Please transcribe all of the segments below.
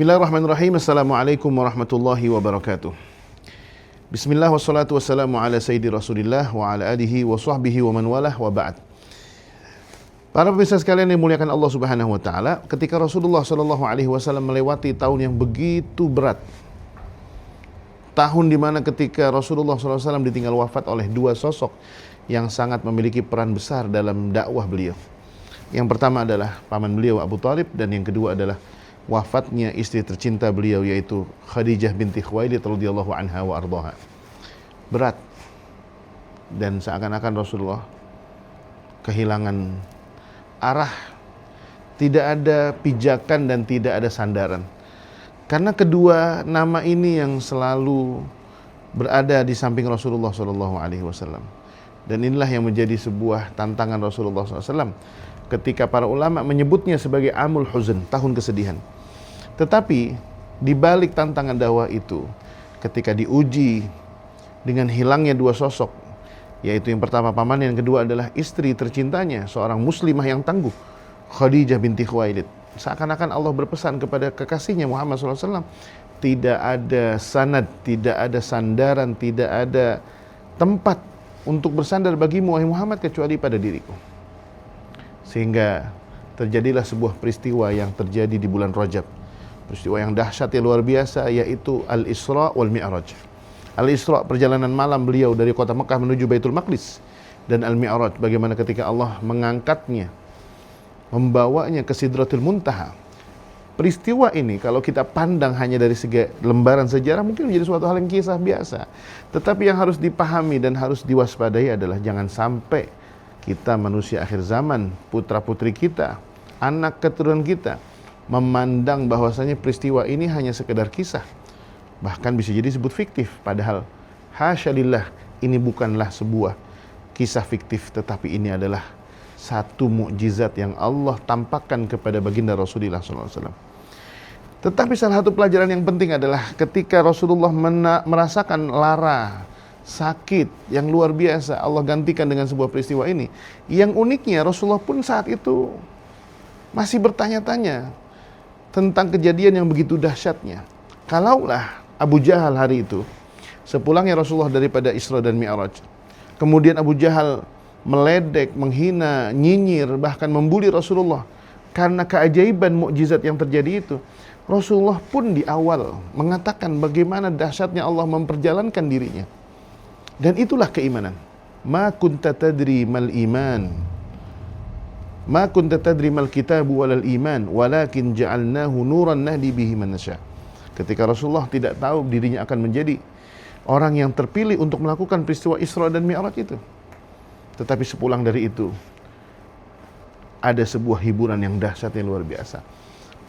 Bismillahirrahmanirrahim. Assalamualaikum warahmatullahi wabarakatuh. Bismillah wassalatu wassalamu ala sayyidi rasulillah wa ala alihi wa sahbihi wa man walah wa ba'd. Para pemirsa sekalian yang dimuliakan Allah Subhanahu wa taala, ketika Rasulullah Shallallahu alaihi wasallam melewati tahun yang begitu berat. Tahun di mana ketika Rasulullah SAW ditinggal wafat oleh dua sosok yang sangat memiliki peran besar dalam dakwah beliau. Yang pertama adalah paman beliau Abu Talib dan yang kedua adalah wafatnya istri tercinta beliau yaitu Khadijah binti Khuwailid radhiyallahu anha wa ardhaha. Berat. Dan seakan-akan Rasulullah kehilangan arah, tidak ada pijakan dan tidak ada sandaran. Karena kedua nama ini yang selalu berada di samping Rasulullah Shallallahu Alaihi Wasallam. Dan inilah yang menjadi sebuah tantangan Rasulullah SAW ketika para ulama menyebutnya sebagai amul huzn, tahun kesedihan. Tetapi di balik tantangan dakwah itu, ketika diuji dengan hilangnya dua sosok, yaitu yang pertama paman, yang kedua adalah istri tercintanya, seorang muslimah yang tangguh, Khadijah binti Khuwailid. Seakan-akan Allah berpesan kepada kekasihnya Muhammad SAW, tidak ada sanad, tidak ada sandaran, tidak ada tempat untuk bersandar bagimu wahai Muhammad kecuali pada diriku. Sehingga terjadilah sebuah peristiwa yang terjadi di bulan Rajab. Peristiwa yang dahsyat yang luar biasa yaitu Al-Isra wal Mi'raj. Al-Isra perjalanan malam beliau dari kota Mekah menuju Baitul Maqdis dan Al-Mi'raj bagaimana ketika Allah mengangkatnya membawanya ke Sidratul Muntaha. Peristiwa ini kalau kita pandang hanya dari segi lembaran sejarah mungkin menjadi suatu hal yang kisah biasa. Tetapi yang harus dipahami dan harus diwaspadai adalah jangan sampai kita manusia akhir zaman, putra-putri kita, anak keturunan kita memandang bahwasanya peristiwa ini hanya sekedar kisah. Bahkan bisa jadi disebut fiktif padahal hasyalillah ini bukanlah sebuah kisah fiktif tetapi ini adalah satu mukjizat yang Allah tampakkan kepada baginda Rasulullah SAW. Tetapi salah satu pelajaran yang penting adalah ketika Rasulullah merasakan lara, sakit yang luar biasa, Allah gantikan dengan sebuah peristiwa ini. Yang uniknya Rasulullah pun saat itu masih bertanya-tanya tentang kejadian yang begitu dahsyatnya. Kalaulah Abu Jahal hari itu, sepulangnya Rasulullah daripada Isra dan Mi'raj, kemudian Abu Jahal meledek, menghina, nyinyir, bahkan membuli Rasulullah karena keajaiban mukjizat yang terjadi itu. Rasulullah pun di awal mengatakan bagaimana dahsyatnya Allah memperjalankan dirinya. Dan itulah keimanan. Ma kunta tadri mal iman. Ma kunta tadri mal kitabu walal iman, walakin ja'alnahu nuran nahdi bihi man Ketika Rasulullah tidak tahu dirinya akan menjadi orang yang terpilih untuk melakukan peristiwa Isra dan Mi'raj itu. Tetapi sepulang dari itu ada sebuah hiburan yang dahsyat yang luar biasa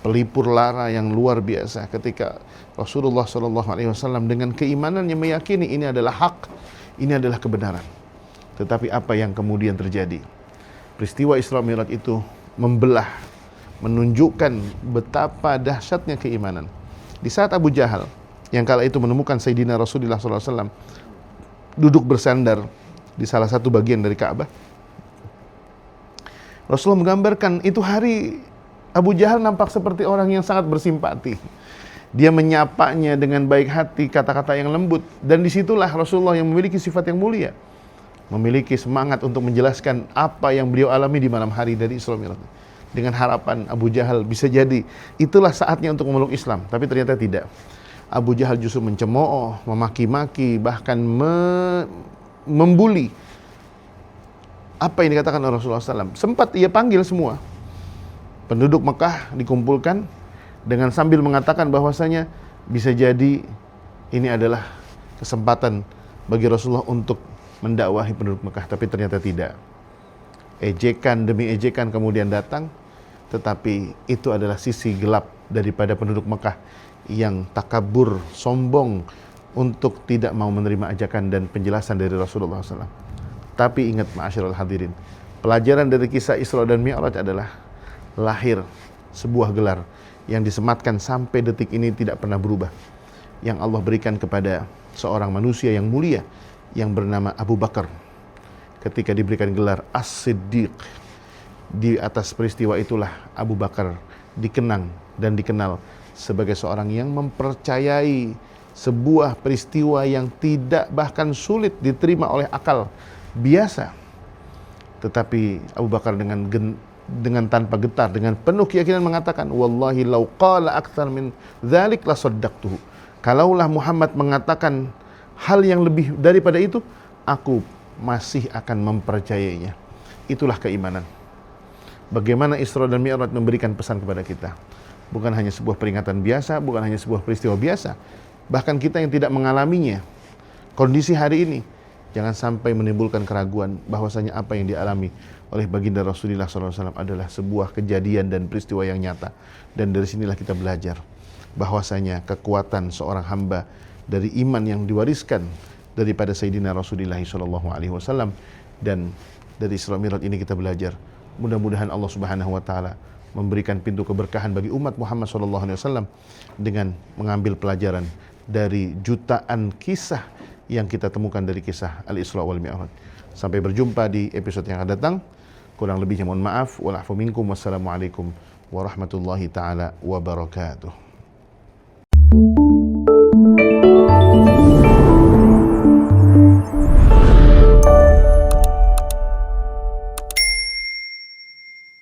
pelipur lara yang luar biasa ketika Rasulullah Shallallahu Alaihi Wasallam dengan keimanannya meyakini ini adalah hak, ini adalah kebenaran. Tetapi apa yang kemudian terjadi? Peristiwa Isra Mi'raj itu membelah, menunjukkan betapa dahsyatnya keimanan. Di saat Abu Jahal yang kala itu menemukan Sayyidina Rasulullah SAW duduk bersandar di salah satu bagian dari Ka'bah, Rasulullah menggambarkan itu hari Abu Jahal nampak seperti orang yang sangat bersimpati. Dia menyapanya dengan baik hati, kata-kata yang lembut. Dan di situlah Rasulullah yang memiliki sifat yang mulia. Memiliki semangat untuk menjelaskan apa yang beliau alami di malam hari dari Mi'raj. Dengan harapan Abu Jahal bisa jadi itulah saatnya untuk memeluk Islam. Tapi ternyata tidak. Abu Jahal justru mencemooh, memaki-maki, bahkan me membuli apa yang dikatakan oleh Rasulullah SAW. Sempat ia panggil semua penduduk Mekah dikumpulkan dengan sambil mengatakan bahwasanya bisa jadi ini adalah kesempatan bagi Rasulullah untuk mendakwahi penduduk Mekah, tapi ternyata tidak. Ejekan demi ejekan kemudian datang, tetapi itu adalah sisi gelap daripada penduduk Mekah yang takabur, sombong untuk tidak mau menerima ajakan dan penjelasan dari Rasulullah SAW. Tapi ingat ma'asyiral hadirin, pelajaran dari kisah Isra dan Mi'raj adalah lahir sebuah gelar yang disematkan sampai detik ini tidak pernah berubah. Yang Allah berikan kepada seorang manusia yang mulia yang bernama Abu Bakar. Ketika diberikan gelar As-Siddiq, di atas peristiwa itulah Abu Bakar dikenang dan dikenal sebagai seorang yang mempercayai sebuah peristiwa yang tidak bahkan sulit diterima oleh akal biasa. Tetapi Abu Bakar dengan gen, dengan tanpa getar, dengan penuh keyakinan mengatakan, "Wallahi lau qala akthar min dzalik la saddaqtuhu." Kalaulah Muhammad mengatakan hal yang lebih daripada itu, aku masih akan mempercayainya. Itulah keimanan. Bagaimana Isra dan Mi'raj memberikan pesan kepada kita. Bukan hanya sebuah peringatan biasa, bukan hanya sebuah peristiwa biasa. Bahkan kita yang tidak mengalaminya, kondisi hari ini, jangan sampai menimbulkan keraguan bahwasanya apa yang dialami oleh baginda Rasulullah SAW adalah sebuah kejadian dan peristiwa yang nyata. Dan dari sinilah kita belajar bahwasanya kekuatan seorang hamba dari iman yang diwariskan daripada Sayyidina Rasulullah SAW dan dari Isra Mi'raj ini kita belajar mudah-mudahan Allah Subhanahu wa taala memberikan pintu keberkahan bagi umat Muhammad SAW dengan mengambil pelajaran dari jutaan kisah yang kita temukan dari kisah Al-Isra wal Mi'raj. Sampai berjumpa di episode yang akan datang. Kurang lebihnya mohon maaf. Walafu minkum. Wassalamualaikum warahmatullahi taala wabarakatuh.